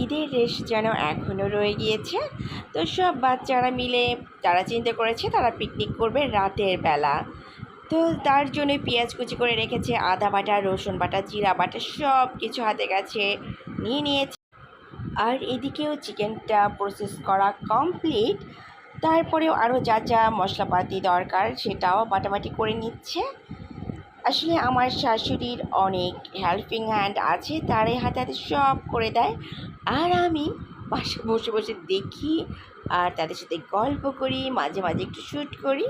ঈদের রেশ যেন এখনও রয়ে গিয়েছে। তো সব বাচ্চারা মিলে তারা চিন্তা করেছে তারা পিকনিক করবে রাতের বেলা। তো তার জন্য পেঁয়াজ কুচি করে রেখেছে, আদা বাটা, রসুন বাটা, জিরা বাটা সব কিছু হাতে কাছে নিয়ে নিয়েছে। আর এদিকেও চিকেনটা প্রসেস করা কমপ্লিট তারপরেও আরও যা যা মশলাপাতি দরকার সেটাও বাটাবাটি করে নিচ্ছে। আসলে আমার শাশুড়ির অনেক হেল্পিং হ্যান্ড আছে, তারাই হাতে হাতে সব করে দেয়। আর আমি পাশে বসে বসে দেখি আর তাদের সাথে গল্প করি, মাঝে মাঝে একটু শ্যুট করি।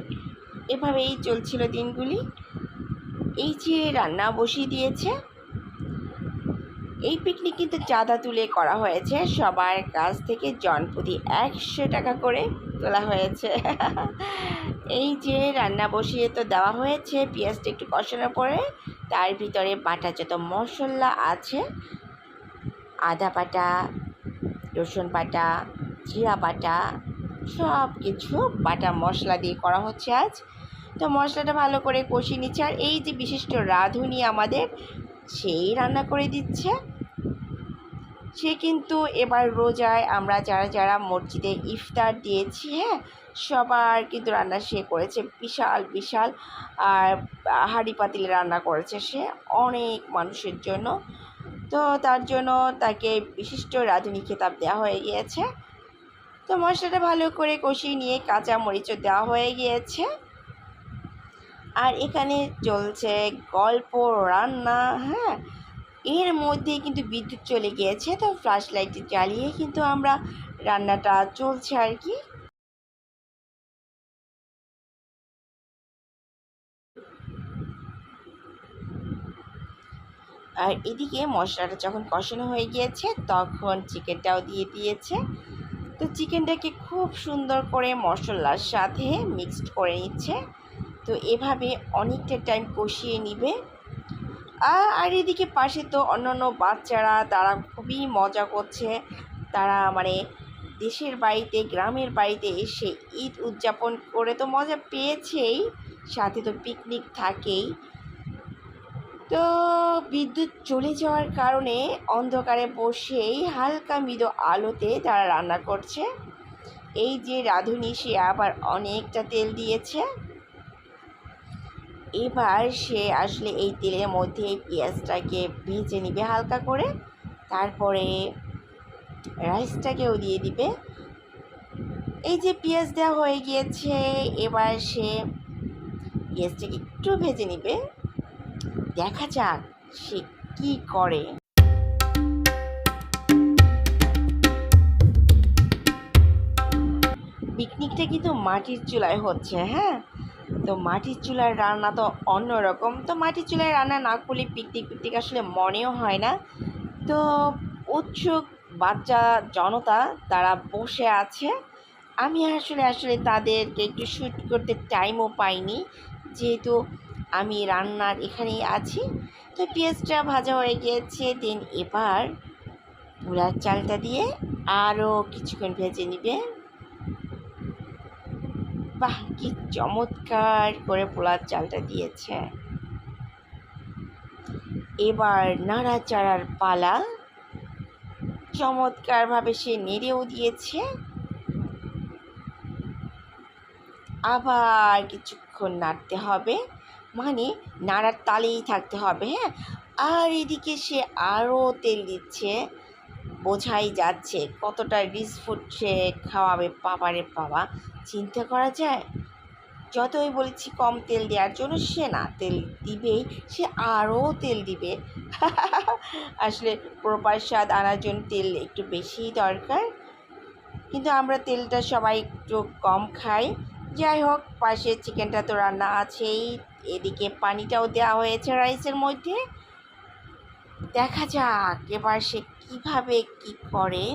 এভাবেই চলছিল দিনগুলি। এই যে রান্না বসিয়ে দিয়েছে। এই পিকনিক কিন্তু চাঁদা তুলে করা হয়েছে। সবার কাছ থেকে জনপ্রতি একশো টাকা করে তোলা হয়েছে। এই যে রান্না বসিয়ে তো দেওয়া হয়েছে, পেঁয়াজটা একটু কষানোর পরে তার ভিতরে বাটা যত মশলা আছে, আদা বাটা, রসুন বাটা, জিরা বাটা সব কিছু বাটা মশলা দিয়ে করা হচ্ছে আজ। তো মশলাটা ভালো করে কষিয়ে নিচ্ছে আর এই যে বিশিষ্ট রাঁধুনি আমাদের, সেই রান্না করে দিচ্ছে। সে কিন্তু এবার রোজায় আমরা যারা যারা মসজিদে ইফতার দিয়েছি হ্যাঁ সবার কিন্তু রান্না সে করেছে, বিশাল বিশাল। আর হাঁড়ি পাতিলে রান্না করেছে সে অনেক মানুষের জন্য। তো তার জন্য তাকে বিশিষ্ট রাঁধুনি খেতাব দেওয়া হয়ে গিয়েছে। তো মশলাটা ভালো করে কষিয়ে নিয়ে কাঁচা মরিচও দেওয়া হয়ে গিয়েছে। আর এখানে চলছে গল্প, রান্না হ্যাঁ। এর মধ্যে কিন্তু বিদ্যুৎ চলে গিয়েছে, তো ফ্ল্যাশ লাইট জ্বালিয়ে কিন্তু আমরা রান্নাটা চলছে আর কি। আর এদিকে মশলাটা যখন কষানো হয়ে গিয়েছে, তখন চিকেনটাও দিয়ে দিয়েছে। তো চিকেনটাকে খুব সুন্দর করে মশলার সাথে মিক্সড করে নিচ্ছে। তো এভাবে অনেকটা টাইম কষিয়ে নিবে। আর এদিকে পাশে তো অন্যান্য বাচ্চারা, তারা খুবই মজা করছে। তারা মানে দেশের বাড়িতে, গ্রামের বাড়িতে এসে ঈদ উদযাপন করে তো মজা পেয়েছেই। সাথে তো পিকনিক থাকেই। তো বিদ্যুৎ চলে যাওয়ার কারণে অন্ধকারে বসেই হালকা মৃদু আলোতে তারা রান্না করছে। এই যে রাঁধুনি, সে আবার অনেকটা তেল দিয়েছে। এবার সে আসলে এই তেলের মধ্যে পেঁয়াজটাকে ভেজে নিবে হালকা করে। তারপরে রাইসটাকেও দিয়ে দিবে। এই যে পেঁয়াজ দেওয়া হয়ে গিয়েছে, এবার সে পেঁয়াজটাকে একটু ভেজে নিবে। দেখা যাক সে কি করে। পিকনিকটা কিন্তু মাটির চুলায় হচ্ছে হ্যাঁ? তো মাটির চুলার রান্না তো অন্যরকম। তো মাটির চুলায় রান্না না করলে পিকনিক পিকনিক আসলে মনেও হয় না। তো উৎসুক বাচ্চা জনতা তারা বসে আছে। আমি আসলে আসলে তাদেরকে একটু শ্যুট করতে টাইমও পাইনি। যেহেতু আমি রান্নার এখানেই আছি। তো পেঁয়াজটা ভাজা হয়ে গিয়েছে দেন এবার পোলার চালটা দিয়ে আরও কিছুক্ষণ ভেজে নিবে। বাহ, কি চমৎকার করে পোলার চালটা দিয়েছে। এবার নাড়াচাড়ার পালা চমৎকারভাবে সে নেড়েও দিয়েছে। আবার কিছুক্ষণ নাড়তে হবে। মানে নাড়ার তালেই থাকতে হবে হ্যাঁ? আর এদিকে সে আরও তেল দিচ্ছে, বোঝাই যাচ্ছে কতটা রিচ ফুড সে খাওয়াবে, বাবারে বাবা, চিন্তা করা যায়? যতই বলেছি কম তেল দেওয়ার জন্য সে না, তেল দিবেই, সে আরও তেল দিবে। আসলে প্রপার স্বাদ আনার জন্য তেল একটু বেশিই দরকার। কিন্তু আমরা তেলটা সবাই একটু কম খাই। যাই হোক, পাশে চিকেনটা তো রান্না আছেই। এদিকে পানিটাও দেওয়া হয়েছে রাইসের মধ্যে। দেখা যাক এবার সে কীভাবে কী করে।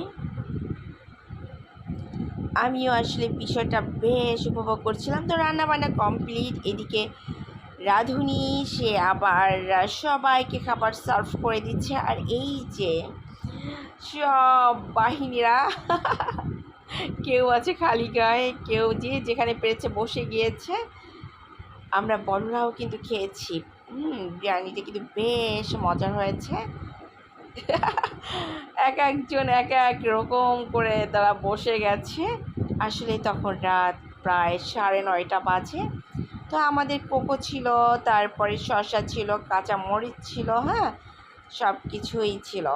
আমিও আসলে বিষয়টা বেশ উপভোগ করছিলাম। তো রান্না বান্না কমপ্লিট। এদিকে রাঁধুনি, সে আবার সবাইকে খাবার সার্ভ করে দিচ্ছে। আর এই যে সব বাহিনীরা কেউ আছে খালি গায়ে, কেউ যে যেখানে পেরেছে বসে গিয়েছে। আমরা বড়রাও কিন্তু খেয়েছি। হুম বিরিয়ানিটা কিন্তু বেশ মজার হয়েছে। এক একজন, এক এক রকম করে তারা বসে গেছে। আসলে তখন রাত প্রায় সাড়ে নয়টা বাজে। তো আমাদের কোকো ছিল, তারপরে শসা ছিল কাঁচা মরিচ ছিল হ্যাঁ সব কিছুই ছিল।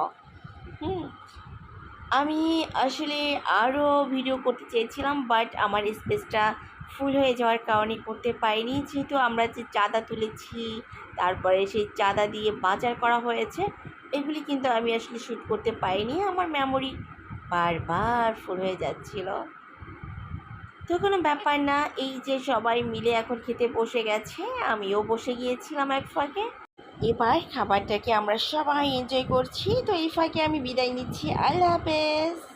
হুম আমি আসলে আরও ভিডিও করতে চেয়েছিলাম বাট আমার স্পেসটা ফুল হয়ে যাওয়ার কারণে করতে পারিনি। যেহেতু আমরা যে চাঁদা তুলেছি, তারপরে সেই চাঁদা দিয়ে বাজার করা হয়েছে, এগুলি কিন্তু আমি আসলে শ্যুট করতে পারিনি। আমার মেমোরি বারবার ফুল হয়ে যাচ্ছিল। তো কোনো ব্যাপার না, এই যে সবাই মিলে এখন খেতে বসে গেছে, আমিও বসে গিয়েছিলাম এক ফাঁকে। এবার খাবারটাকে আমরা সবাই এনজয় করছি। তো এই ফাঁকে আমি বিদায় নিচ্ছি। আল্লাহ হাফেজ।